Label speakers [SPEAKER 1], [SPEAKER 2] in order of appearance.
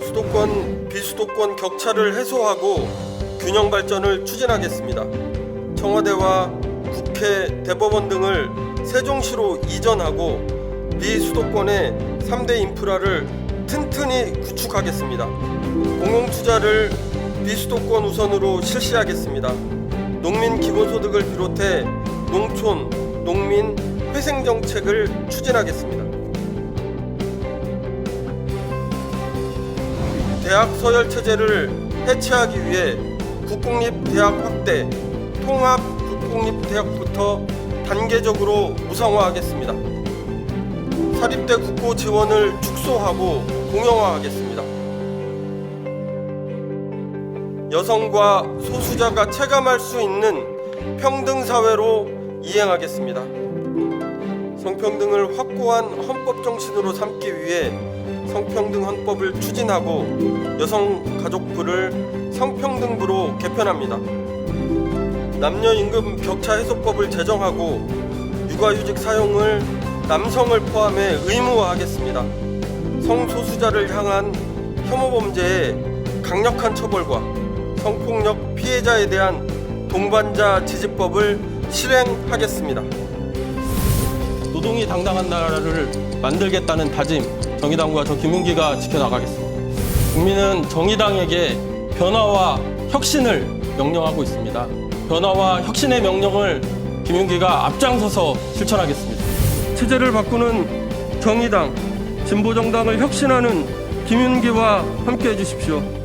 [SPEAKER 1] 수도권 비수도권 격차를 해소하고 균형 발전을 추진하겠습니다. 청와대와 국회, 대법원 등을 세종시로 이전하고 비수도권의 3대 인프라를 튼튼히 구축하겠습니다. 공공 투자를 비수도권 우선으로 실시하겠습니다. 농민 기본소득을 비롯해 농촌, 농민 회생 정책을 추진하겠습니다. 대학 서열 체제를 해체하기 위해 국공립 대학 확대, 통합 국공립 대학부터 단계적으로 무상화하겠습니다. 사립대 국고 지원을 축소하고 공영화하겠습니다. 여성과 소수자가 체감할 수 있는 평등 사회로 이행하겠습니다. 성평등을 확고한 헌법 정신으로 삼기 위해 성평등 헌법을 추진하고 여성가족부를 성평등부로 개편합니다. 남녀 임금 격차 해소법을 제정하고 육아휴직 사용을 남성을 포함해 의무화하겠습니다. 성소수자를 향한 혐오 범죄의 강력한 처벌과 성폭력 피해자에 대한 동반자 지지법을 실행하겠습니다.
[SPEAKER 2] 노동이 당당한 나라를 만들겠다는 다짐 정의당과 저 김윤기가 지켜나가겠습니다. 국민은 정의당에게 변화와 혁신을 명령하고 있습니다. 변화와 혁신의 명령을 김윤기가 앞장서서 실천하겠습니다.
[SPEAKER 1] 체제를 바꾸는 정의당, 진보정당을 혁신하는 김윤기와 함께 해주십시오.